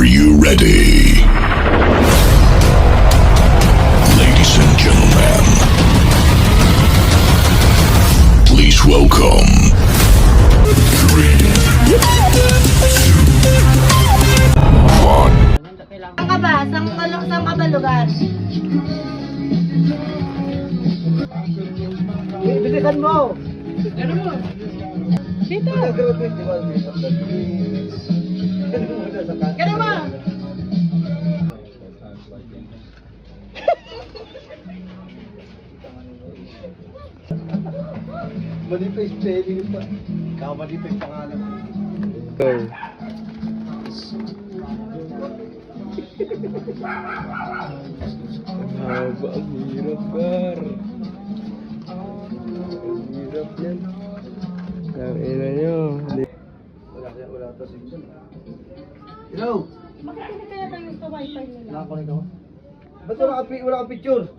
Are you ready? Ladies and gentlemen, please welcome. Three, one. Saan ka ba? Saan ka, saan mo! Dito. Kaya Mali pa yung spelling pa. Ikaw mali pa yung pangalan mo. Go. Haba, ang hirap, Gar. Ang hirap yan. Ang ina nyo. Wala kaya wala to signal. Hello! Bakit hindi kaya tayo sa wifi nila? Nakakunik ako. Ba't wala ka picture?